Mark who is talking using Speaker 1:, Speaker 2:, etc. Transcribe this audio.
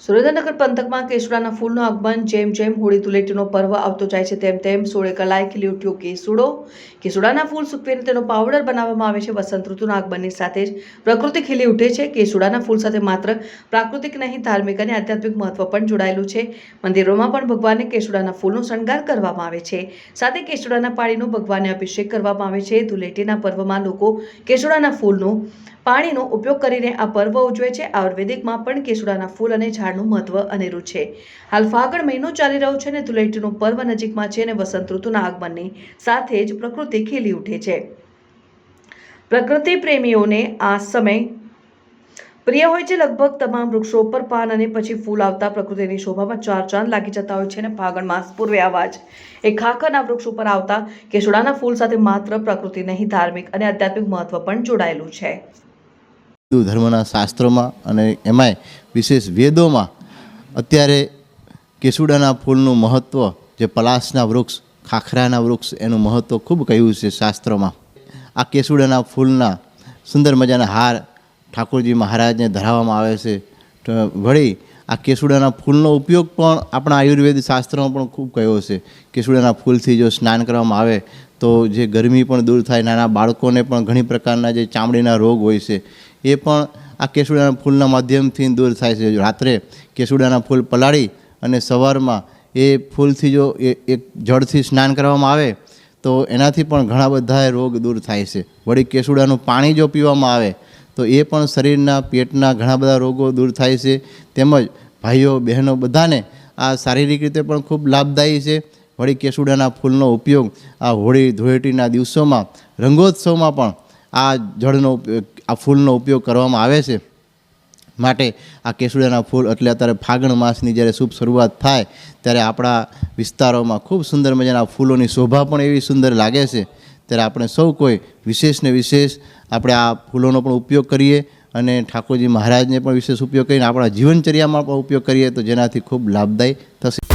Speaker 1: સુરેન્દ્રનગર પંથકમાં કેસુડાના ફૂલનું આગમન, જેમ જેમ હોળી ધૂળેટીનો પર્વ આવતો જાય છે, તેમ તેમ સોળે કલાએ ખીલી ઉઠ્યો કેસુડો. કેસુડાના ફૂલ સૂકવીને તેનો પાવડર બનાવવામાં આવે છે. વસંત ઋતુના આગમનની સાથે જ પ્રકૃતિ ખીલી ઉઠે છે. કેસુડાના ફૂલ સાથે માત્ર પ્રાકૃતિક નહીં, ધાર્મિક અને આધ્યાત્મિક મહત્વ પણ જોડાયેલું છે. મંદિરોમાં પણ ભગવાનને કેસુડાના ફૂલનો શણગાર કરવામાં આવે છે. સાથે કેસુડાના પાણીનો ભગવાનને અભિષેક કરવામાં આવે છે. ધૂળેટીના પર્વમાં લોકો કેસુડાના ફૂલનું પાણીનો ઉપયોગ કરીને આ પર્વ ઉજવે છે. આયુર્વેદિકમાં પણ કેસુડાના ફૂલ અને ઝાડનું મહત્વ અનેરું છે. હાલ ફાગણ મહિનો ચાલી રહ્યો છે અને ધૂળેટીનું પર્વ નજીકમાં છે અને વસંત ઋતુના આગમનની સાથે જ પ્રકૃતિ ખીલી ઉઠે છે. પ્રકૃતિ પ્રેમીઓને આ સમય પ્રિય હોય છે. લગભગ તમામ વૃક્ષો પર પાન અને પછી ફૂલ આવતા પ્રકૃતિની શોભામાં ચાર ચાંદ લાગી જતા હોય છે અને ફાગણ માસ પૂર્વે આવાજ. એ ખાખરના વૃક્ષ ઉપર આવતા કેસુડાના ફૂલ સાથે માત્ર પ્રકૃતિ નહીં, ધાર્મિક અને આધ્યાત્મિક મહત્વ પણ જોડાયેલું છે.
Speaker 2: હિન્દુ ધર્મના શાસ્ત્રોમાં અને એમાંય વિશેષ વેદોમાં અત્યારે કેસુડાના ફૂલનું મહત્ત્વ જે પલાસના વૃક્ષ, ખાખરાના વૃક્ષ એનું મહત્ત્વ ખૂબ કહ્યું છે શાસ્ત્રોમાં. આ કેસુડાના ફૂલના સુંદર મજાના હાર ઠાકોરજી મહારાજને ધરાવવામાં આવે છે. વળી આ કેસુડાના ફૂલનો ઉપયોગ પણ આપણા આયુર્વેદ શાસ્ત્રમાં પણ ખૂબ કહ્યો છે. કેસુડાના ફૂલથી જો સ્નાન કરવામાં આવે, તો જે ગરમી પણ દૂર થાય, નાના બાળકોને પણ ઘણી પ્રકારના જે ચામડીના રોગ હોય છે એ પણ આ કેસુડાના ફૂલના માધ્યમથી દૂર થાય છે. રાત્રે કેસુડાના ફૂલ પલાળી અને સવારમાં એ ફૂલથી જો એક જળથી સ્નાન કરવામાં આવે, તો એનાથી પણ ઘણા બધા રોગ દૂર થાય છે. વળી કેસુડાનું પાણી જો પીવામાં આવે, તો એ પણ શરીરના પેટના ઘણા બધા રોગો દૂર થાય છે. તેમજ ભાઈઓ, બહેનો બધાને આ શારીરિક રીતે પણ ખૂબ લાભદાયી છે. વળી કેસુડાના ફૂલનો ઉપયોગ આ હોળી, ધૂળેટીના દિવસોમાં, રંગોત્સવમાં પણ આ જળનો આ ફૂલનો ઉપયોગ કરવામાં આવે છે માટે આ કેસુડાના ફૂલ એટલે અત્યારે ફાગણ માસની જ્યારે શુભ શરૂઆત થાય ત્યારે આપણા વિસ્તારોમાં ખૂબ સુંદર મજાના ફૂલોની શોભા પણ એવી સુંદર લાગે છે. ત્યારે આપણે સૌ કોઈ વિશેષને વિશેષ આપણે આ ફૂલોનો પણ ઉપયોગ કરીએ અને ઠાકોરજી મહારાજને પણ વિશેષ ઉપયોગ કરીને આપણા જીવનચર્યામાં પણ ઉપયોગ કરીએ તો જેનાથી ખૂબ લાભદાયી થશે.